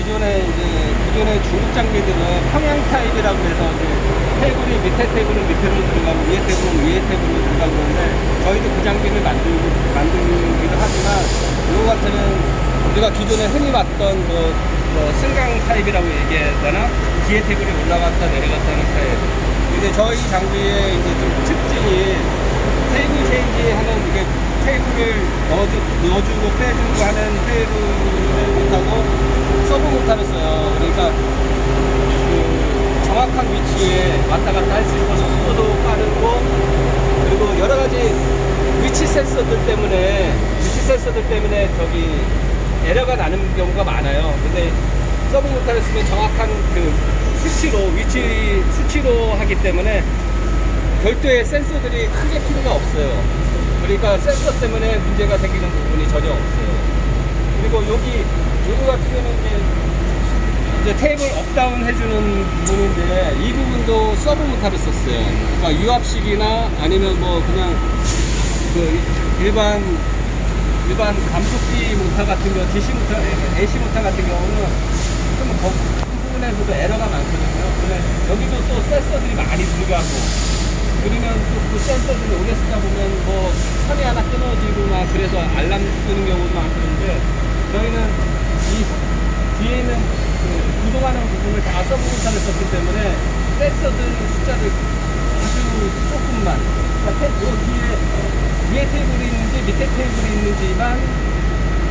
기존에 이제 기존의 중국 장비들은 평양 타입이라고 해서 이제 테이블이 밑에 테이블은 밑으로 들어가고 위에 테이블은 위에 테이블로 들어가고 그러는데 저희도 그 장비를 만들고 만들기도 하지만 이거 같은 우리가 기존에 흔히 봤던 뭐, 뭐 승강 타입이라고 얘기하잖아 뒤에 테이블이 올라갔다 내려갔다는 타입. 근데 저희 장비의 이제 좀 특징이 테이블 체인지 하는 이게 테이블을 넣어주, 넣어주고 빼주고 하는 테이블을 못하고 서브 써요. 그러니까 그 정확한 위치에 왔다 갔다 할 수 있고 속도도 빠르고 그리고 여러 가지 위치 센서들 때문에 위치 센서들 때문에 저기 에러가 나는 경우가 많아요. 근데 서브 쓰면 정확한 그 수치로 위치 수치로 하기 때문에 별도의 센서들이 크게 필요가 없어요. 그러니까 센서 때문에 문제가 생기는 부분이 전혀 없어요. 그리고 여기 여기 같은 경우는 이제 테이블 업다운 해주는 부분인데 이 부분도 서브 모타를 썼어요. 그러니까 유압식이나 아니면 뭐 그냥 그 일반 일반 감속기 모터 같은 경우, DC 모터, AC 모터 같은 경우는 좀 거, 그 부분에서도 에러가 많거든요. 근데 여기도 또 센서들이 많이 들어가고 그러면 또그 센서들을 오래 쓰다 보면 뭐 선이 하나 끊어지고 막 그래서 알람 뜨는 경우도 많거든데 저희는 이 뒤에 있는 그 구동하는 부분을 다 서브모터를 썼기 때문에 센서들 숫자를 아주 조금만 그러니까 테- 요 뒤에 위에 테이블이 있는지 밑에 테이블이 있는지만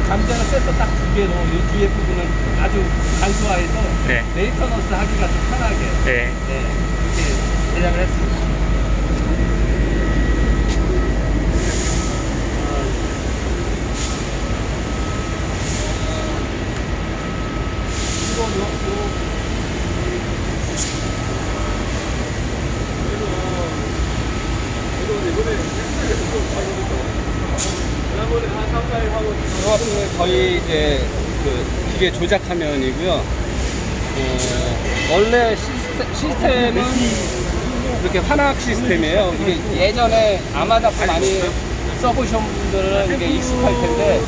감자는 센서 딱두 개로 이 뒤에 부분은 아주 간소화해서 네. 메이터너스 하기가 좀 편하게 네. 네, 이렇게 제작을 했습니다. 이거 요, 요, 이 거의 이제 그 기계 조작 화면이고요. 어, 원래 시스템, 시스템 은 이렇게 환학 시스템이에요. 이게 예전에 아마다프 많이 써보신 분들은 이게 익숙할 텐데,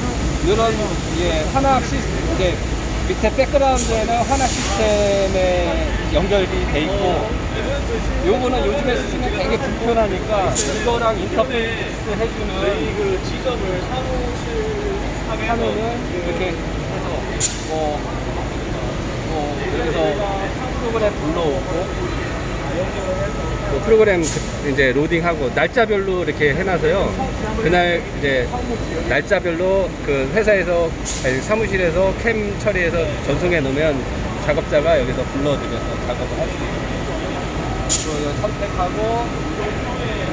이런 이제 환학 시스템, 이제 밑에 백그라운드에는 환학 시스템에 연결이 돼 있고, 요거는 요즘에 쓰면 되게 불편하니까 이거랑 인터페이스 해주는 그 지점을 사무실 하면은 이렇게 해서 뭐, 뭐 여기서 프로그램 불러오고 뭐 프로그램 그- 이제 로딩하고 날짜별로 이렇게 해놔서요. 그날 이제 날짜별로 그 회사에서 아니, 사무실에서 캠 처리해서 전송해 놓으면 작업자가 여기서 불러들여서 작업을 할 수 있어요. 그리고 선택하고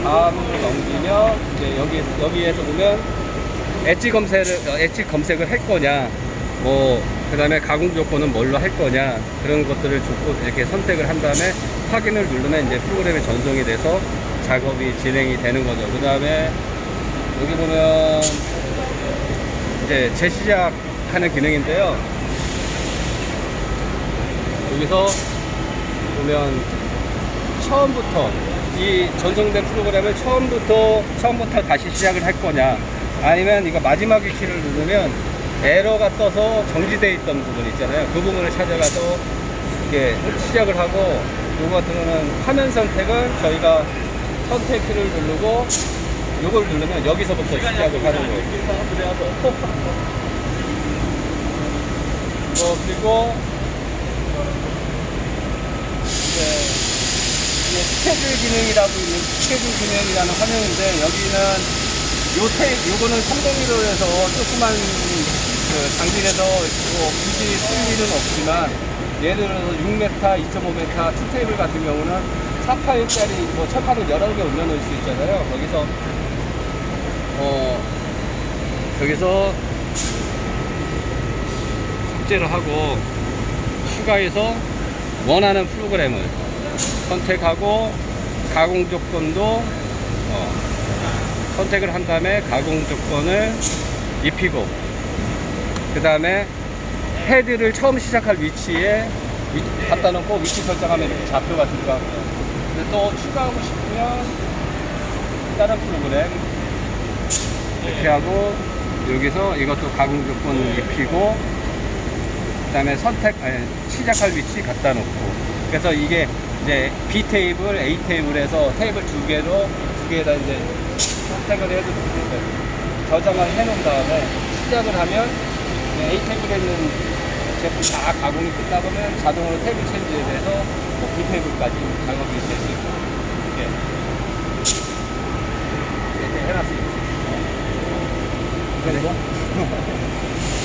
다음으로 넘기면 이제 여기 여기에서 보면 엣지 검색을 어, 엣지 검색을 할 거냐 뭐 그다음에 가공 조건은 뭘로 할 거냐 그런 것들을 조건 이렇게 선택을 한 다음에 확인을 누르면 이제 프로그램이 전송이 돼서 작업이 진행이 되는 거죠. 그다음에 여기 보면 이제 재시작하는 기능인데요. 여기서 보면 처음부터 이 전송된 프로그램을 처음부터 처음부터 다시 시작을 할 거냐 아니면 이거 마지막 위치를 누르면 에러가 떠서 정지되어 있던 부분 있잖아요. 그 부분을 찾아가서 이렇게 시작을 하고 요거 같은 거는 화면 선택은 저희가 선택 키를 누르고 요걸 누르면 여기서부터 시작을 하는 거예요. 어, 그리고 이제 스케줄 기능이라고 있는 스케줄 기능이라는 화면인데 여기는 요 테, 요거는 301호에서 조그만 그 장비에서 뭐 굳이 쓸 일은 없지만 예를 들어서 6m, 2.5m 투테이블 같은 경우는 4파일짜리 뭐 철판을 여러 개 올려놓을 수 있잖아요. 거기서 어 여기서 삭제를 하고 추가해서 원하는 프로그램을 선택하고 가공 조건도 어, 선택을 한 다음에 가공 조건을 입히고 그 다음에 헤드를 처음 시작할 위치에 위- 갖다 놓고 위치 설정하면 이렇게 좌표가 들어가고요. 근데 또 추가하고 싶으면 다른 프로그램 이렇게 하고 여기서 이것도 가공 조건을 입히고 그 다음에 선택 아니, 시작할 위치 갖다 놓고 그래서 이게 이제 B 테이블, A 테이블에서 테이블 두 개로 거기에다 이제 선택을 해도 되는데 저장을 해놓은 다음에 시작을 하면 A 탭에 있는 제품 다 가공이 끝나보면 자동으로 탭을 체인지에 대해서 뭐 B 탭까지 작업이 될 수 있고 이렇게 이렇게 해놨습니다. 네. 그리고